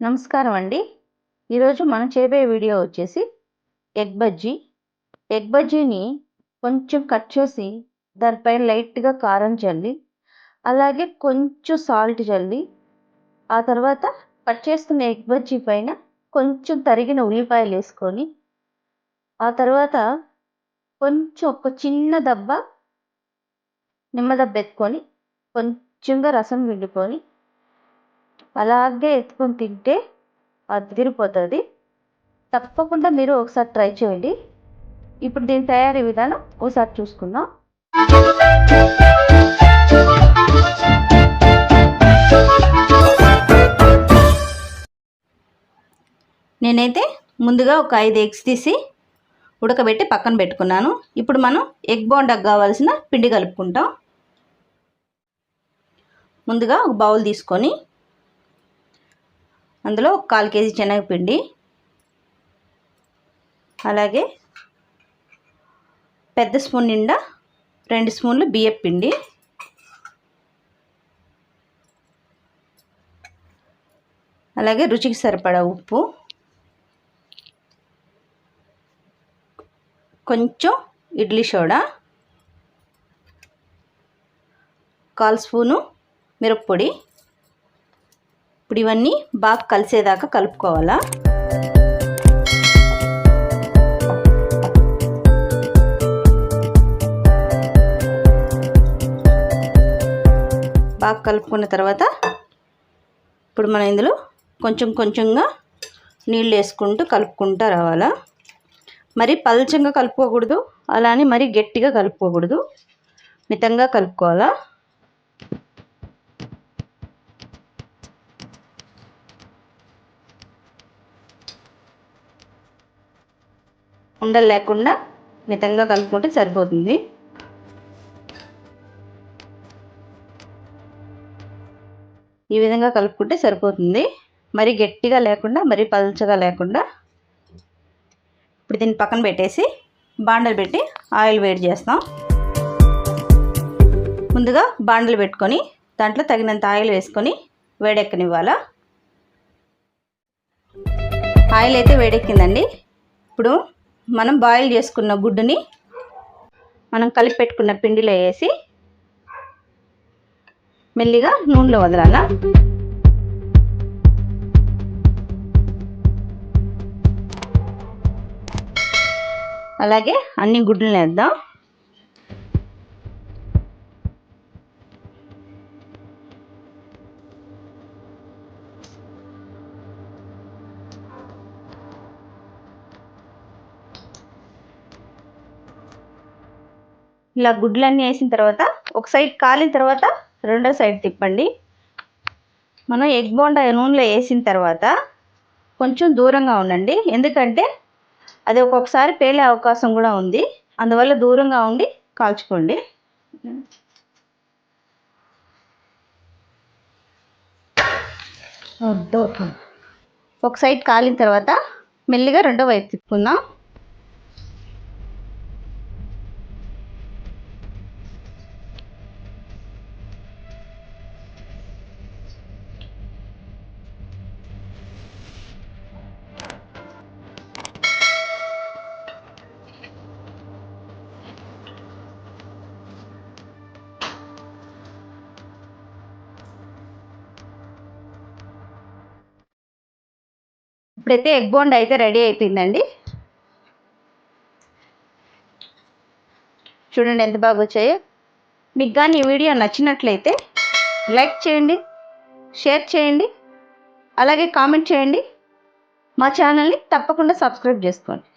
నమస్కారం అండి. ఈరోజు మనం చేయబోయే వీడియో వచ్చేసి ఎగ్ బజ్జీ. ఎగ్ బజ్జీని కొంచెం కట్ చేసి దానిపై లైట్గా కారం చల్లి అలాగే కొంచెం సాల్ట్ చల్లి ఆ తర్వాత కట్ చేసుకున్న ఎగ్ బజ్జీ పైన కొంచెం తరిగిన ఉల్లిపాయలు వేసుకొని ఆ తర్వాత కొంచెం ఒక చిన్న దెబ్బ నిమ్మదెబ్బ ఎత్తుకొని కొంచెంగా రసం పిండుకొని అలాగే ఎత్తుకొని తింటే అదిరిపోతుంది తప్పకుండా మీరు ఒకసారి ట్రై చేయండి. ఇప్పుడు దీని తయారీ విధానం ఒకసారి చూసుకుందాం. నేనైతే ముందుగా ఒక ఐదు ఎగ్స్ తీసి ఉడకబెట్టి పక్కన పెట్టుకున్నాను. ఇప్పుడు మనం ఎగ్ బోండాకు కావాల్సిన పిండి కలుపుకుంటాం. ముందుగా ఒక బౌల్ తీసుకొని అందులో ఒక కాల్ కేజీ శనగపిండి. అలాగే పెద్ద స్పూన్ నిండా రెండు స్పూన్లు బియ్యం పిండి. అలాగే రుచికి సరిపడా ఉప్పు. కొంచెం ఇడ్లీ సోడా. కాల్ స్పూను మిరప్పొడి. ఇప్పుడు ఇవన్నీ బాగా కలిసేదాకా కలుపుకోవాలా? బాగా కలుపుకున్న తర్వాత ఇప్పుడు మనం ఇందులో కొంచెం కొంచెంగా నీళ్ళు వేసుకుంటూ కలుపుకుంటూ రావాలా? మరి పలచంగా కలుపుకోకూడదు అలానే మరి గట్టిగా కలుపుకోకూడదు. మితంగా కలుపుకోవాలా? ఉండలు లేకుండా మితంగా కలుపుకుంటే సరిపోతుంది. ఈ విధంగా కలుపుకుంటే సరిపోతుంది. మరి గట్టిగా లేకుండా మరి పల్చగా లేకుండా ఇప్పుడు దీన్ని పక్కన పెట్టేసి బాండలు పెట్టి ఆయిల్ వేడి చేస్తాం. ముందుగా బాండలు పెట్టుకొని దాంట్లో తగినంత ఆయిల్ వేసుకొని వేడెక్కనివ్వాలా? ఆయిల్ అయితే వేడెక్కిందండి. ఇప్పుడు మనం బాయిల్ చేసుకున్న గుడ్డుని మనం కలిపి పెట్టుకున్న పిండిలో వేసి మెల్లిగా నూనెలో వదలాల. అలాగే అన్ని గుడ్లను వేద్దాం. ఇలా గుడ్లన్నీ వేసిన తర్వాత ఒక సైడ్ కాలిన తర్వాత రెండో సైడ్ తిప్పండి. మనం ఎగ్ బోండా నూనెలో వేసిన తర్వాత కొంచెం దూరంగా ఉండండి. ఎందుకంటే అది ఒక్కొక్కసారి పేలే అవకాశం కూడా ఉంది. అందువల్ల దూరంగా ఉండి కాల్చుకోండి. ఒక సైడ్ కాలిన తర్వాత మెల్లిగా రెండో వైపు తిప్పుకుందాం. ఇప్పుడైతే ఎగ్ బోండ్ అయితే రెడీ అయిపోయిందండి. చూడండి ఎంత బాగా వచ్చాయో. మీకు కానీ ఈ వీడియో నచ్చినట్లయితే లైక్ చేయండి షేర్ చేయండి అలాగే కామెంట్ చేయండి. మా ఛానల్ని తప్పకుండా సబ్స్క్రైబ్ చేసుకోండి.